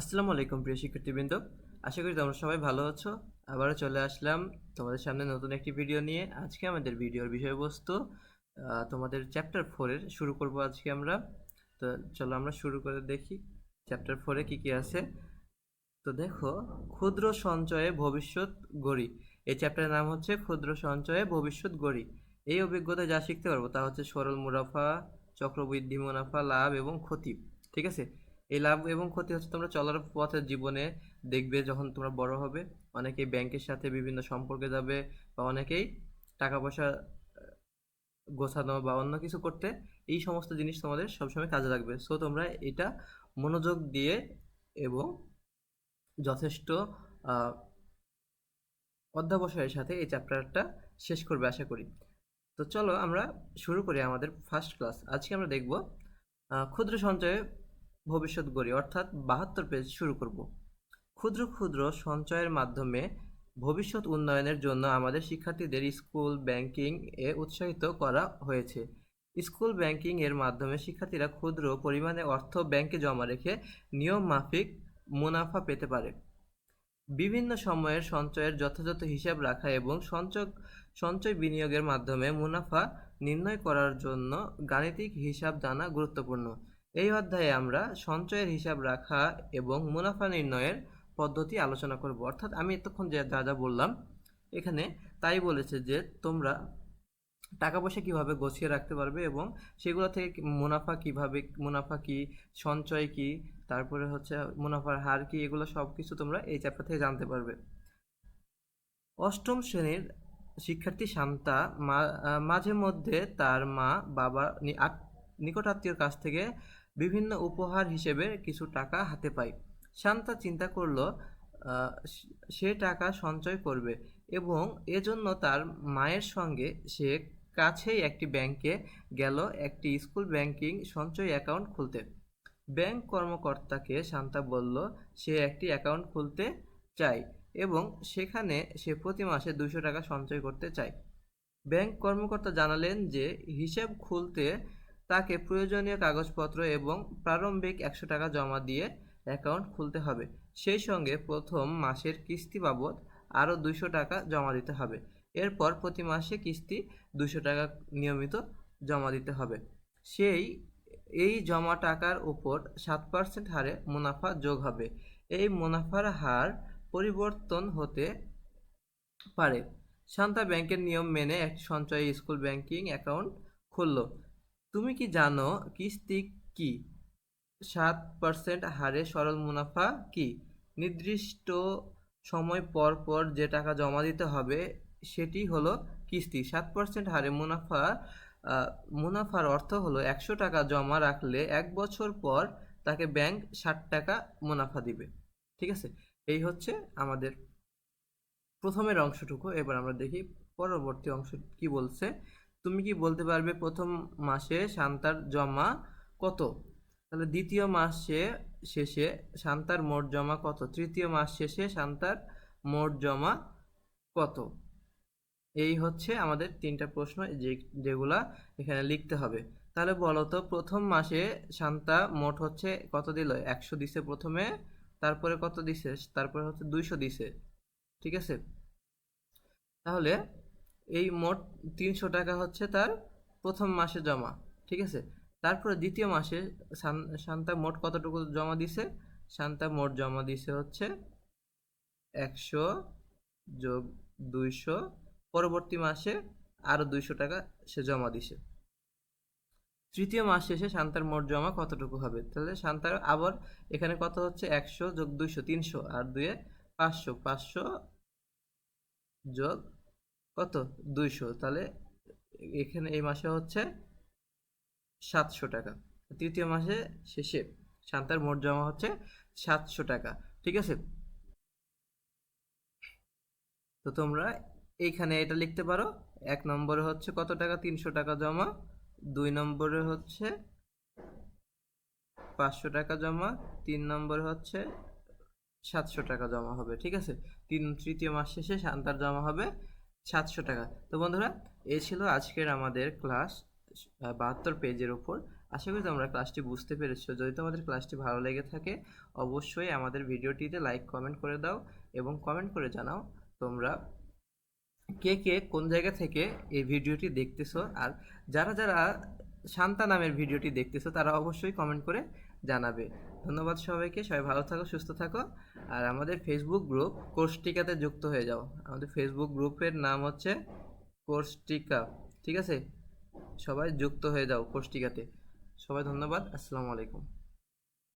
আসসালামু আলাইকুম, প্রিয় শিক্ষার্থীবৃন্দ। আশা করি তোমরা সবাই ভালো আছো। আবারও চলে আসলাম তোমাদের সামনে নতুন একটি ভিডিও নিয়ে। আজকে আমাদের ভিডিওর বিষয়বস্তু তোমাদের চ্যাপ্টার ফোরের শুরু করব আজকে আমরা। তো চলো আমরা শুরু করে দেখি চ্যাপ্টার ফোরে কি কি আছে। তো দেখো, ক্ষুদ্র সঞ্চয়ে ভবিষ্যৎ গড়ি। এই চ্যাপ্টারের নাম হচ্ছে ক্ষুদ্র সঞ্চয়ে ভবিষ্যৎ গড়ি। এই অভিজ্ঞতায় যা শিখতে পারব তা হচ্ছে সরল মুনাফা, চক্রবৃদ্ধি মুনাফা, লাভ এবং ক্ষতি। ঠিক আছে? এই লাভ এবং ক্ষতি হচ্ছে তোমরা চলার পথে জীবনে দেখবে যখন তোমরা বড় হবে। অনেকেই ব্যাংকের সাথে বিভিন্ন সম্পর্কে যাবে বা অনেকেই টাকা পয়সা গোছানো বা অন্য কিছু করতে এই সমস্ত জিনিস তোমাদের সবসময় কাজে লাগবে। সো তোমরা এটা মনোযোগ দিয়ে এবং যথেষ্ট অধ্যাবসায়ের সাথে এই চ্যাপ্টারটা শেষ করবে আশা করি। তো চলো আমরা শুরু করি আমাদের ফার্স্ট ক্লাস আজকে আমরা দেখব ক্ষুদ্র সঞ্চয়ে ভবিষ্যৎ গড়ি, অর্থাৎ বাহাত্তর পেজ শুরু করব। ক্ষুদ্র ক্ষুদ্র সঞ্চয়ের মাধ্যমে ভবিষ্যৎ উন্নয়নের জন্য আমাদের শিক্ষার্থীদের স্কুল ব্যাংকিং এ উৎসাহিত করা হয়েছে। স্কুল ব্যাংকিং এর মাধ্যমে শিক্ষার্থীরা ক্ষুদ্র পরিমাণে অর্থ ব্যাংকে জমা রেখে নিয়ম মাফিক মুনাফা পেতে পারে। বিভিন্ন সময়ের সঞ্চয়ের যথাযথ হিসাব রাখা এবং সঞ্চয় সঞ্চয় বিনিয়োগের মাধ্যমে মুনাফা নির্ণয় করার জন্য গাণিতিক হিসাব জানা গুরুত্বপূর্ণ। এই অধ্যায়ে আমরা সঞ্চয়ের হিসাব রাখা এবং মুনাফা নির্ণয়ের পদ্ধতি আলোচনা করব। অর্থাৎ আমি এতক্ষণ যে যা যা বললাম, এখানে তাই বলেছে যে তোমরা টাকা পয়সা কীভাবে গুছিয়ে রাখতে পারবে এবং সেগুলো থেকে মুনাফা কীভাবে, মুনাফা কি, সঞ্চয় কি, তারপরে হচ্ছে মুনাফার হার কি, এগুলো সব কিছু তোমরা এই চ্যাপ্টার থেকে জানতে পারবে। অষ্টম শ্রেণির শিক্ষার্থী শান্তা মাঝে মধ্যে তার মা, বাবা, নি- আত- নিকটাত্মীয়র কাছ থেকে বিভিন্ন উপহার হিসেবে কিছু টাকা হাতে পায় শান্তা চিন্তা করল সে- টাকা সঞ্চয় করবে এবং এজন্য তার মায়ের সঙ্গে সে কাছেই একটি ব্যাংকে গেল একটি স্কুল ব্যাংকিং সঞ্চয় অ্যাকাউন্ট খুলতে। ব্যাংক কর্মকর্তাকে শান্তা বলল, সে একটি অ্যাকাউন্ট খুলতে চায় এবং সেখানে সে প্রতি মাসে দুশো টাকা সঞ্চয় করতে চায়। ব্যাংক কর্মকর্তা জানালেন যে, হিসাব খুলতে তাকে প্রয়োজনীয় কাগজপত্র এবং প্রারম্ভিক একশো টাকা জমা দিয়ে অ্যাকাউন্ট খুলতে হবে। সেই সঙ্গে প্রথম মাসের কিস্তি বাবদ আরও দুশো টাকা জমা দিতে হবে। এরপর প্রতি মাসে কিস্তি দুশো টাকা নিয়মিত জমা দিতে হবে। সেই, এই জমা টাকার উপর সাত পার্সেন্ট হারে মুনাফা যোগ হবে। এই মুনাফার হার পরিবর্তন হতে পারে। শান্তা ব্যাংকের নিয়ম মেনে একটি সঞ্চয়ী স্কুল ব্যাংকিং অ্যাকাউন্ট খুলল। তুমি কি জানো কিস্তি কি? সাত পার্সেন্ট হারে সরল মুনাফা কি? নির্দিষ্ট সময় পর পর যে টাকা জমা দিতে হবে, সেটি হলো কিস্তি। সাত পার্সেন্ট হারে মুনাফা মুনাফার অর্থ হলো একশো টাকা জমা রাখলে এক বছর পর তাকে ব্যাংক ষাট টাকা মুনাফা দিবে। ঠিক আছে? এই হচ্ছে আমাদের প্রথমের অংশটুকু। এবার আমরা দেখি পরবর্তী অংশ কি বলছে। তুমি কি বলতে পারবে প্রথম মাসে শান্তার জমা কত? তাহলে দ্বিতীয় মাসে শেষে শান্তার মোট জমা কত? তৃতীয় মাস শেষে শান্তার মোট জমা কত? এই হচ্ছে আমাদের তিনটা প্রশ্ন যে, যেগুলা এখানে লিখতে হবে। তাহলে বলো তো, প্রথম মাসে শান্তা মোট হচ্ছে কত দিল? একশো দিছে প্রথমে, তারপরে কত দিছে? তারপরে হচ্ছে দুইশো দিছে। ঠিক আছে? তাহলে এই মোট তিনশো টাকা হচ্ছে তার প্রথম মাসে জমা, ঠিক আছে? তারপরে দ্বিতীয় মাসে শান- শান্তা মোট কতটুকু জমা দিছে? শান্তা মোট জমা দিছে হচ্ছে একশো যোগ দুইশো, পরবর্তী মাসে আরও দুইশো টাকা সে জমা দিছে। তৃতীয় মাস শেষে শান্তার মোট জমা কতটুকু হবে? তাহলে শান্তার আবার এখানে কত হচ্ছে? একশো যোগ দুইশো, তিনশো, আর দুয়ে পাঁচশো পাঁচশো যোগ কত? দুইশো। তাহলে এখানে এই মাসে হচ্ছে সাতশো টাকা। তৃতীয় মাসে শেষে শান্তার মোট জমা হচ্ছে সাতশো টাকা। ঠিক আছে? তো তোমরা এইখানে এটা লিখতে পারো। এক নম্বরে হচ্ছে কত টাকা? তিনশো টাকা জমা। দুই নম্বরে হচ্ছে পাঁচশো টাকা জমা। তিন নম্বরে হচ্ছে সাতশো টাকা জমা হবে। ঠিক আছে? তিন তৃতীয় মাস শেষে শান্তার জমা হবে সাতশো টাকা। তো বন্ধুরা এই ছিল আজকের আমাদের ক্লাস বাহাত্তর পেজের উপর। আশা করি তোমরা ক্লাসটি বুঝতে পেরেছ। যদি তোমাদের ক্লাসটি ভালো লেগে থাকে, অবশ্যই আমাদের ভিডিওটিতে লাইক কমেন্ট করে দাও এবং কমেন্ট করে জানাও তোমরা কে কে কোন জায়গা থেকে এই ভিডিওটি দেখতেছো। আর যারা যারা শান্তা নামের ভিডিওটি দেখতেছো, তারা অবশ্যই কমেন্ট করে জানাবে। ধন্যবাদ সবাইকে, সবাই ভালো থাকো, সুস্থ থাকো। আর আমাদের ফেসবুক গ্রুপ কোর্সটিকাতে যুক্ত হয়ে যাও। আমাদের ফেসবুক গ্রুপের নাম হচ্ছে কোর্সটিকা ঠিক আছে? সবাই যুক্ত হয়ে যাও কোর্সটিকাতে সবাই ধন্যবাদ, আসসালামু আলাইকুম।